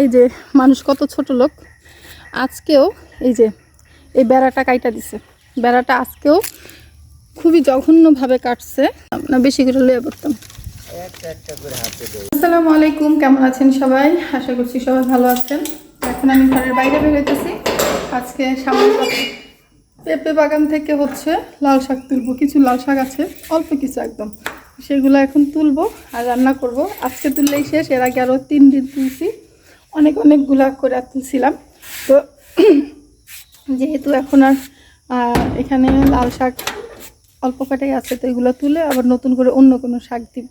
এই যে মানুষ কত ছোট লোক, আজকেও এই যে এই বেড়াটা কাইটা দিছে। বেড়াটা আজকেও খুবই জঘন্যভাবে কাটছে। না বেশি করে লয়ে পড়তাম। আসসালামু আলাইকুম, কেমন আছেন সবাই? আশা করছি সবাই ভালো আছেন। এখন আমি ঘরের বাইরে বেরোতেছি আজকে সামনে পেঁপে বাগান থেকে হচ্ছে লাল শাক তুলবো। কিছু লাল শাক আছে, অল্প কিছু একদম। সেগুলো এখন তুলবো আর রান্না করব। আজকে তুললেই শেষ, এর আগে আরও তিন দিন তুলছি। অনেক অনেক অনেকগুলা করে তুলছিলাম তো যেহেতু এখন আর এখানে লাল শাক অল্প কাটাই আছে, তো এগুলো তুলে আবার নতুন করে অন্য কোনো শাক দিব।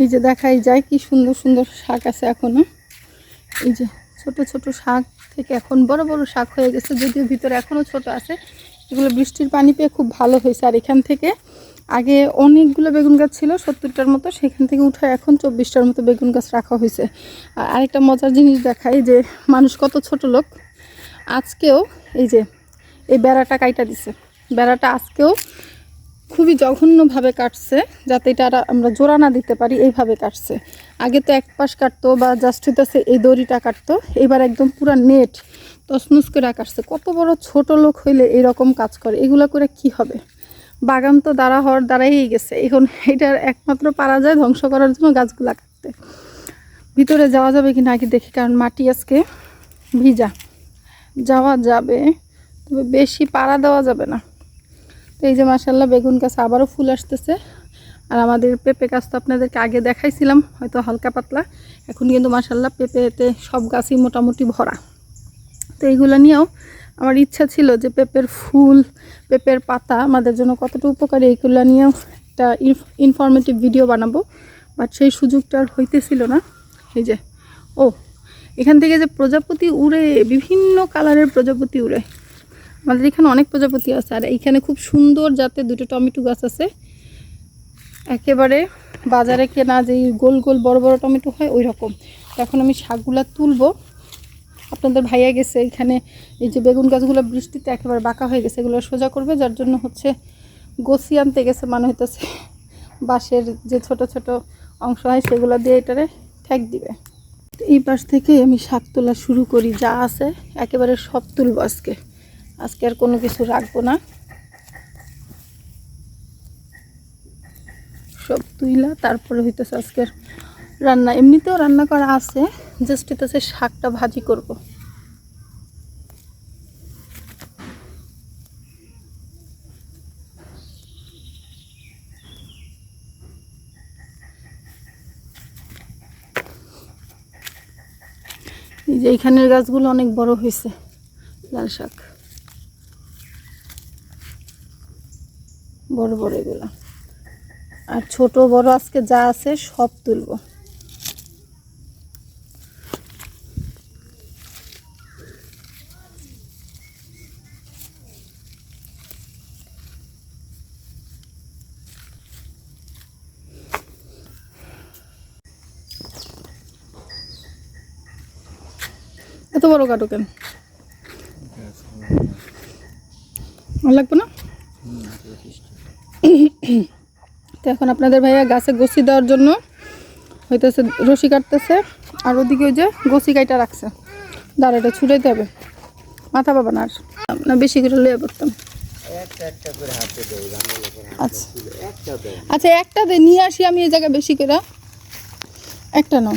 এই যে দেখাই যায় কি সুন্দর সুন্দর শাক আছে এখনও। এই যে ছোট ছোট শাক থেকে এখন বড় বড় শাক হয়ে গেছে, যদিও ভিতরে এখনও ছোট আছে। এগুলো বৃষ্টির পানি পেয়ে খুব ভালো হয়েছে। আর এখান থেকে আগে অনেকগুলো বেগুন গাছ ছিল, সত্তরটার মতো, সেখান থেকে উঠে এখন চব্বিশটার মতো বেগুন গাছ রাখা হয়েছে। আর আরেকটা মজার জিনিস দেখাই যে, মানুষ কত ছোট লোক, আজকেও এই যে, এই বেড়াটা কাইটা দিছে। বেড়াটা আজকেও খুবই জঘন্যভাবে কাটছে, যাতে এটা আমরা জোড়া না দিতে পারি, এইভাবে কাটছে। আগে তো এক পাশ কাটতো বা জাস্ট হইতেছে এই দড়িটা কাটতো, এবার একদম পুরা নেট তসনুস করে কাটছে। কত বড় ছোট লোক হইলে এরকম কাজ করে, এগুলো করে কি হবে? বাগান তো দাঁড়া হওয়ার দাঁড়াই গেছে। এখন এটার একমাত্র পারা যায় ধ্বংস করার জন্য গাছগুলা কাটতে। ভিতরে যাওয়া যাবে কি না কি দেখি, কারণ মাটি আজকে ভিজা। যাওয়া যাবে, তবে বেশি পাড়া দেওয়া যাবে না। তো এই যে মাসাল্লাহ বেগুন গাছ আবারও ফুল আসতেছে। আর আমাদের পেঁপে গাছ তো আপনাদেরকে আগে দেখাইছিলাম, হয়তো হালকা পাতলা। এখন কিন্তু মাসাল্লাহ পেঁপেতে সব গাছই মোটামুটি ভরা। তো এইগুলো নিয়েও আমার ইচ্ছা ছিল যে পেঁপের ফুল, পেঁপের পাতা আমাদের জন্য কতটা উপকারী এইগুলো নিয়েও একটা ইনফরমেটিভ ভিডিও বানাবো। বাট সেই সুযোগটা আর হইতেছিল না। এই যে, ও, এখান থেকে যে প্রজাপতি উড়ে, বিভিন্ন কালারের প্রজাপতি উড়ে। আমাদের এখানে অনেক প্রজাপতি আছে, আর এইখানে খুব সুন্দর যাতে দুটো টমেটো গাছ আছে। একেবারে বাজারে কেনা যে গোল গোল বড় বড় টমেটো হয় ওই রকম এখন আমি শাকগুলা তুলবো। আপনাদের ভাইয়া গেছে, এখানে এই যে বেগুন গাছগুলো বৃষ্টিতে একেবারে বাঁকা হয়ে গেছে, এগুলো সোজা করবে, যার জন্য হচ্ছে গছি আনতে গেছে মানে হইতেছে বাঁশের যে ছোট ছোট অংশ হয় সেগুলো দিয়ে এটারে ঠেক দিবে। এই পাশ থেকে আমি শাক তোলা শুরু করি, যা আছে একেবারে সব তুলব আজকে। আজকে আর কোনো কিছু রাখব না। সব তুইলা, তারপরে হইতেছে আজকের রান্না। এমনিতেও রান্না করা আছে জাস্ট হইতেছে শাকটা ভাজি করব। এই যে এইখানের গাছগুলো অনেক বড় হয়েছে, লাল শাক। বড় বড় এগুলো। আর ছোট বড় আজকে যা আছে সব তুলবো। এত বড় কাটো কেন? ভালো লাগবে না? তো এখন আপনাদের ভাইয়া গাছে গছি দেওয়ার জন্য হইতেছে রশি কাটতেছে আর ওদিকে ওই যে গছি কাইটা রাখছে। দাঁড়াটা ছুটাইতে হবে। মাথা পাবা না আর। না বেশি করে লয়ে পড়তাম। আচ্ছা। আচ্ছা একটা দে নিয়ে আসি আমি এই জায়গায় বেশি করে। একটা ছাড়ো।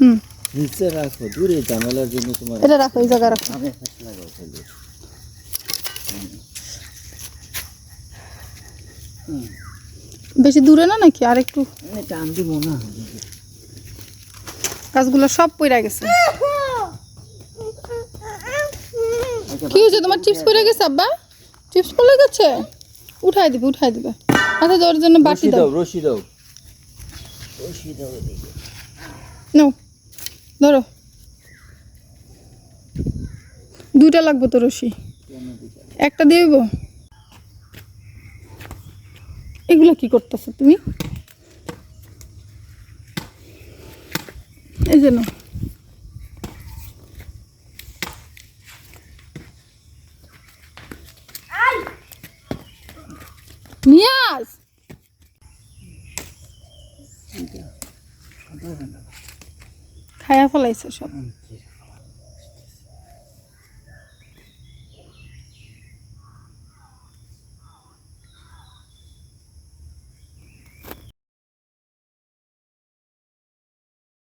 হুম। নিচে রাখো দূরে ঝামেলার জন্য তোমার এটা রাখো এই জায়গায় রাখো। আমি লাগাও খালি। বেশি দূরে না নাকি? আর একটু টান দিব না। গাছগুলো সব পড়ে গেছে। কি হয়েছে? তোমার চিপস পড়ে গেছে আব্বা? চিপস পড়ে গেছে? উঠাই দিবে উঠাই দিবে। আচ্ছা ওর জন্য বাটি দাও। রশি দাও। রশি দাও। নাও। ধরো। দুইটা লাগবে তো রশি। একটা দিয়ে দিব। এগুলো কি করতেছো তুমি? এই যে নাও। খায়া ফেলাইছে সব।